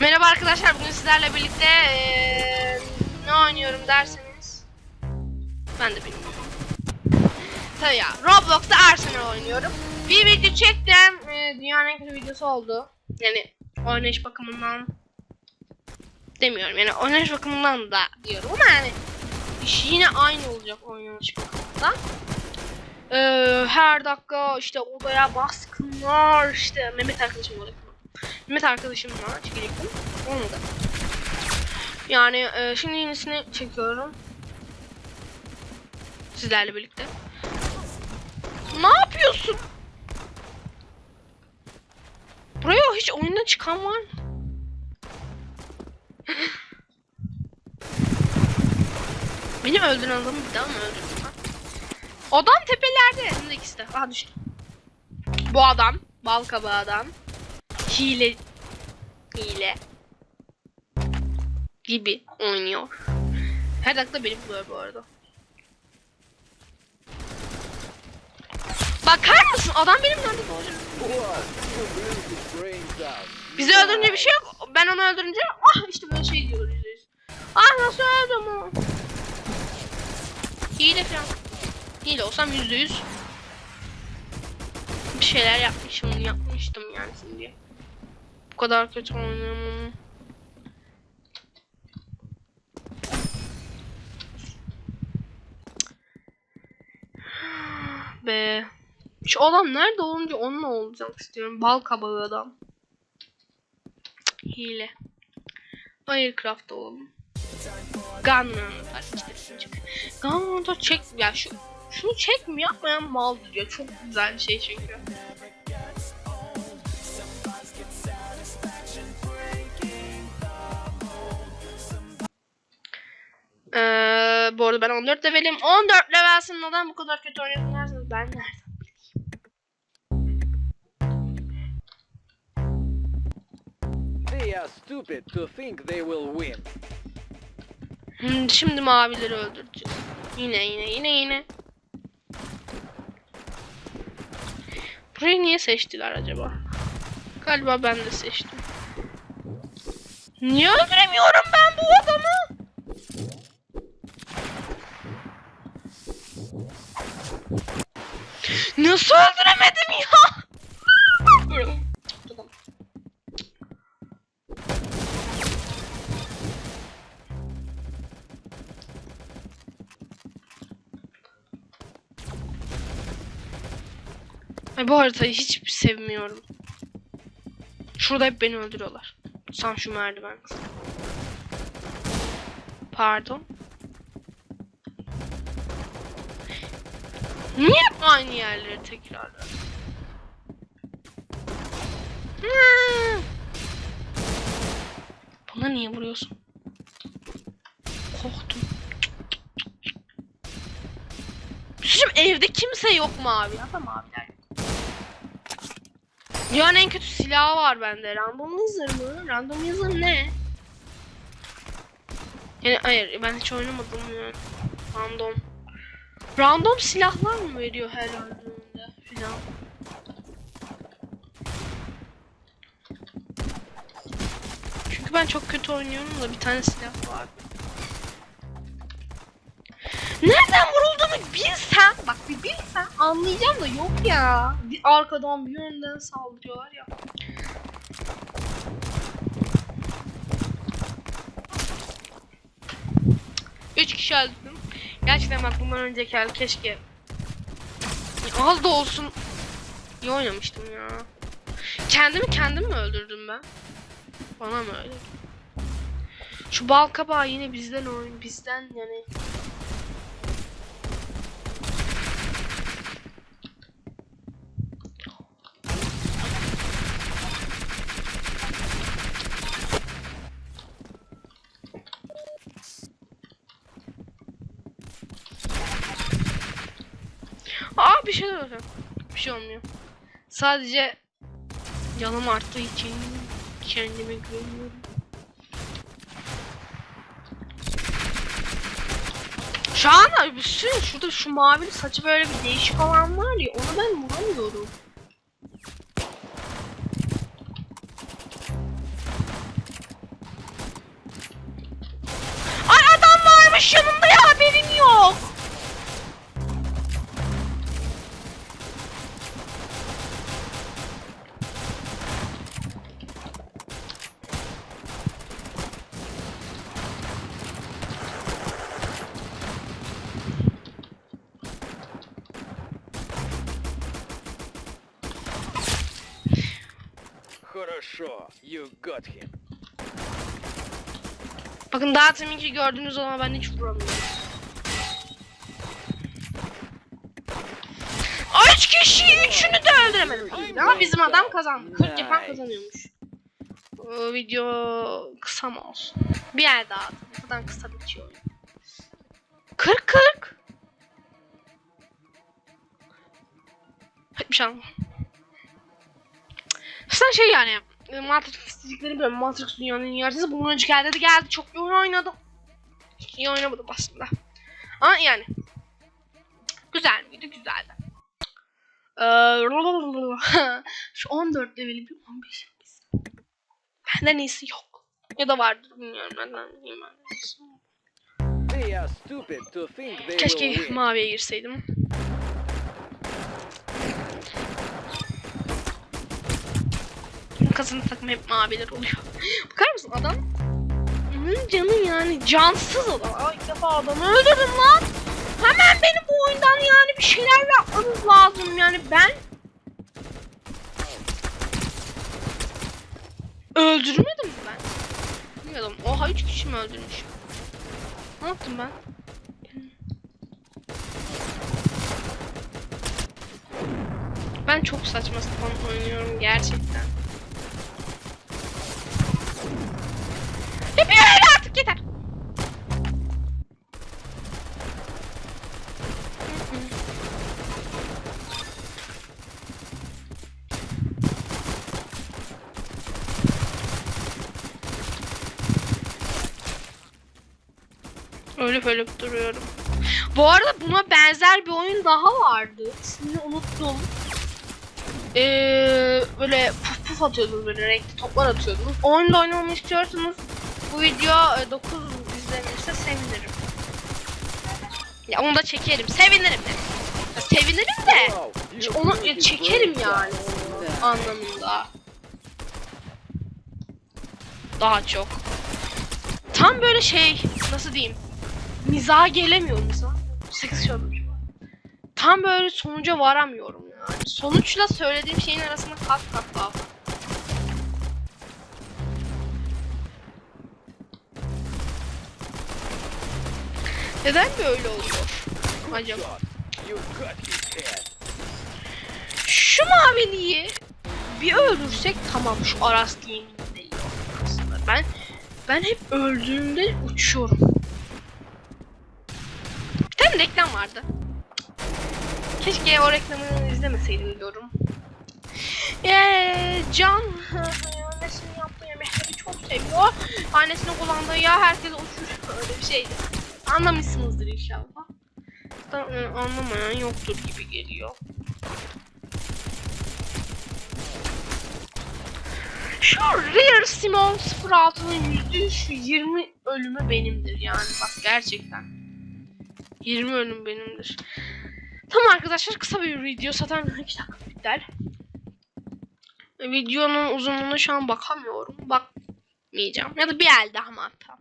Merhaba arkadaşlar bugün sizlerle birlikte eee, ne oynuyorum derseniz ben de bilmiyorum. Tabii ya Roblox'ta Arsenal oynuyorum. Bir video çektim. eee, dünyanın en kötü videosu oldu. Yani oynayış bakımından demiyorum. Yani oynayış bakımından da diyorum ama yani iş yine aynı olacak oynanış bakımından. Eee, her dakika işte odaya baskınlar işte Mehmet arkadaşım olacak. Mehmet arkadaşımla çekecektim. Olmadı. Yani e, şimdi yenisini çekiyorum. Sizlerle birlikte. Ne yapıyorsun? Buraya hiç oyunda çıkan var mı? Beni öldüren adamı bir daha mı öldürdün lan? Adam tepelerde. De ikisi de. Aha düştü. Bu adam. Bal kabağı adam hile hile gibi oynuyor. Her dakika beni buluyor bu arada. Bakar mısın? Adam benim nerede doğacak? Bizi öldürünce bir şey yok. Ben onu öldürünce ah işte böyle şey diyoruz. Ah nasıl öldüm o? Hile falan. Hile olsam yüzde yüz. Bir şeyler yapmışım, yapmıştım yani şimdi. Bu kadar kötü oynayamam. Be. Şu adam nerede olunca onunla olacak istiyorum. Bal kabağı adam. Hile. Aircraft olalım. Gunrunner var işte. Gunrunner'da çek ya şu şunu çek mi yapmayan mal diyor. Çok güzel bir şey çünkü. Ee, bu arada ben 14 levelim. 14 levelsin neden bu kadar kötü oynadın derseniz ben nereden They are stupid to think they will win. Hmm, Şimdi mavileri öldüreceğiz. Yine yine yine yine. Burayı niye seçtiler acaba? Galiba ben de seçtim. Niye öldüremiyorum ben bu adamı? Nasıl öldüremedim ya? Ay bu haritayı hiç sevmiyorum. Şurada hep beni öldürüyorlar. Sen şu merdiven. Pardon. Niye hep aynı yerleri tekrarlar? Hmm. Bana niye vuruyorsun? Korktum. Şimdi evde kimse yok mu abi? Ya da maviler yok. Dünyanın en kötü silahı var bende. Randomizer mı? Randomizer ne? Yani hayır ben hiç oynamadım yani. Random. Random silahlar mı veriyor her öldüğünde filan? Çünkü ben çok kötü oynuyorum da bir tane silah var. Nereden vurulduğunu bilsen, bak bir bilsen anlayacağım da yok ya. Bir arkadan bir yönden saldırıyorlar ya. Üç kişi öldürdüm. Gerçekten bak bundan önceki el keşke az da olsun iyi oynamıştım ya. Kendimi kendim mi öldürdüm ben? Bana mı öyle? Şu bal kabağı yine bizden oyun bizden yani Aa bir şey olmuyor. Sadece canım arttığı için kendime güveniyorum. Şu an bir şey şurada şu mavi saçı böyle bir değişik olan var ya onu ben vuramıyorum. Хорошо, you got him. Bakın daha teminki gördüğünüz ama ben hiç vuramıyorum. Üç kişi üçünü de öldüremedim. tabii ki. Ama bizim adam kazandı. 40 yapan kazanıyormuş. O video kısa mı olsun? Bir yer daha. Ne kadar kısa bitiyor. 40 40. Bir şey anlamadım. Sen şey yani e, Matrix istediklerini biliyorum. Matrix dünyanın iyi haritası. Bundan önce geldi de geldi. Çok iyi oynadım. Hiç iyi oynamadım aslında. Ama yani. Güzel miydi? Güzeldi. Ee, Şu 14 leveli bir 15 biz. Benden iyisi yok. Ya da vardır bilmiyorum. Benden will Keşke maviye girseydim. Kazın takım hep maviler oluyor. Bakar mısın adam? Onun canı yani cansız adam. Ay ilk defa adamı öldürdüm lan. Hemen beni bu oyundan yani bir şeyler yapmanız lazım yani ben Öldürmedim mi ben? Bilmiyordum. Oha 3 kişi mi öldürmüşüm? Ne yaptım ben? Ben çok saçma sapan oynuyorum gerçekten. Hep öyle artık yeter. Ölüp ölüp duruyorum. Bu arada buna benzer bir oyun daha vardı. İsmini unuttum. Ee, böyle puf puf atıyordunuz böyle renkli toplar atıyordunuz. Oyunda oynamamı istiyorsanız bu video e, 9 izlenirse sevinirim. Ya onu da çekerim. Sevinirim de. Ya sevinirim de. Onu ya, çekerim yani anlamında. Daha çok. Tam böyle şey nasıl diyeyim? Mizaha gelemiyorum mizaha. 8 şey olmuş. Tam böyle sonuca varamıyorum yani. Sonuçla söylediğim şeyin arasında kat kat daha. fark. Neden böyle oluyor? Acaba? Şu maviliği bir öldürsek tamam şu Aras Gaming'de iyi. Ben ben hep öldüğümde uçuyorum. Reklam vardı. Keşke o reklamını izlemeseydim diyorum. Eee Can annesinin yaptığı yemekleri çok seviyor. Annesine kullandığı yağ herkese uçuş öyle bir şeydi. Anlamışsınızdır inşallah. Da, e, anlamayan yoktur gibi geliyor. Şu Rare Simon 06'nın %20 ölümü benimdir yani bak gerçekten. 20 ölüm benimdir. Tamam arkadaşlar kısa bir video zaten 2 dakika biter. Videonun uzunluğuna şu an bakamıyorum. Bakmayacağım. Ya da bir el daha mı atsam?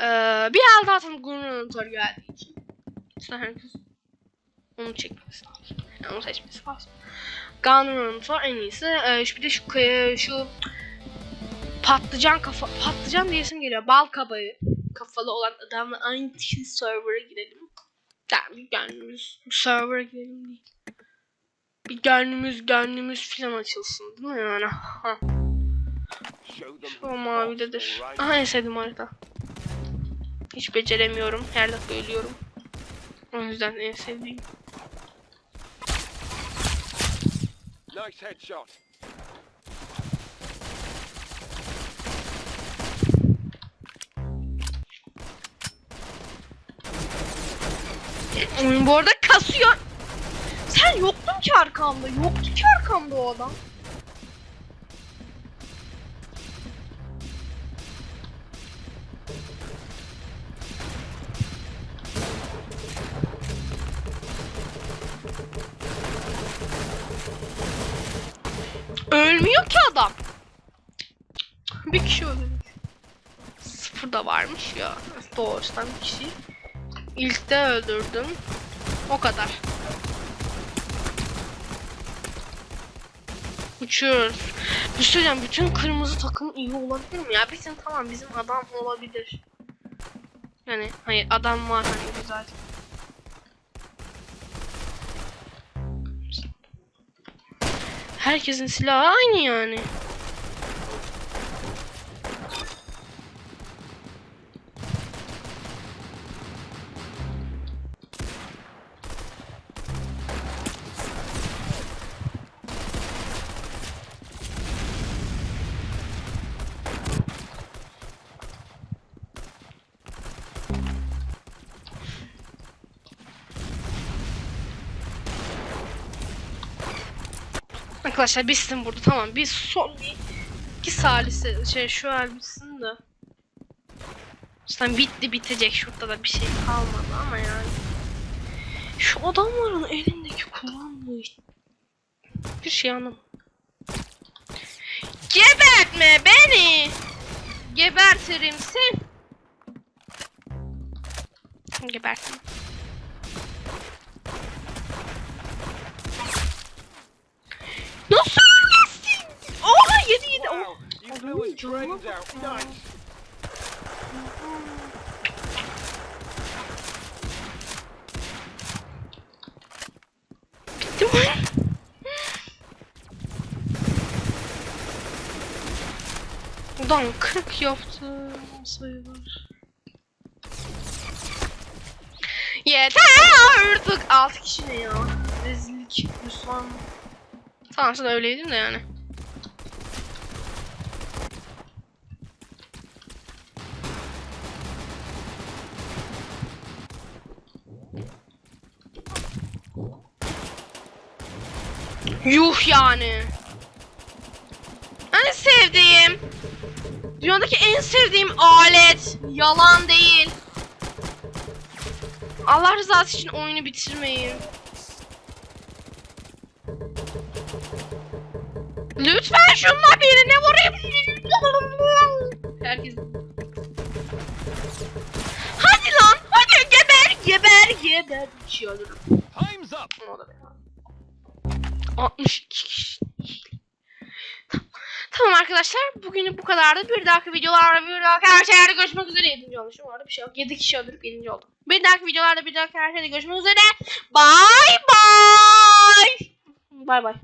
Ee, bir el daha atalım Gunnar geldiği için. Lütfen herkes onu çekmesi lazım. Yani onu seçmesi lazım. Gunrun'un en iyisi. Ee, şu bir de şu şu patlıcan kafa patlıcan diyesim geliyor. Bal kabağı kafalı olan adamla aynı kişi server'a girelim. Yani gönlümüz server'a girelim değil. Bir gönlümüz gönlümüz filan açılsın değil mi yani? Ha. Şu mavidedir. Aha en sevdiğim harita. Hiç beceremiyorum. Her dakika ölüyorum. O yüzden en sevdiğim. Nice headshot. Bu arada kasıyor. Sen yoktun ki arkamda. Yoktu ki arkamda o adam. Ölmüyor ki adam. Bir kişi öldü. Sıfır da varmış ya. Doğuştan bir kişi. İlk de öldürdüm. O kadar. Uçuyoruz. Bir şey söyleyeceğim, bütün kırmızı takım iyi olabilir mi ya? Bizim tamam bizim adam olabilir. Yani hayır adam var hani güzel. Herkesin silahı aynı yani. Arkadaşlar bitsin burada tamam. Biz son bir iki salise şey şu bitsin de. Zaten bitti bitecek şurada da bir şey kalmadı ama yani. Şu adamların elindeki kullandığı bir şey anlamadım. Gebertme beni. Gebertirim sen. Gebertme. Nasıl ölmezsin? Oha yedi yedi. Oh. Bitti mi? Ulan 40 yaptı sayılır. Yeter artık 6 kişi ne ya? Rezillik Müslüman. Tamam sen öyleydin de yani. Yuh yani. En sevdiğim. Dünyadaki en sevdiğim alet. Yalan değil. Allah rızası için oyunu bitirmeyin. Lütfen şunla birine vurayım. Herkes. Hadi lan. Hadi geber geber geber. Bir şey alırım. Time's up. O da benim. 62 kişi. Tamam arkadaşlar bugünü bu kadardı. Bir dahaki videolarda bir dahaki her şeylerde görüşmek üzere. 7. olmuşum. Orada bir şey yok. 7 kişi öldürüp 7. oldum. Bir dahaki videolarda bir dahaki her şeyde görüşmek üzere. Bye bye. Bye bye.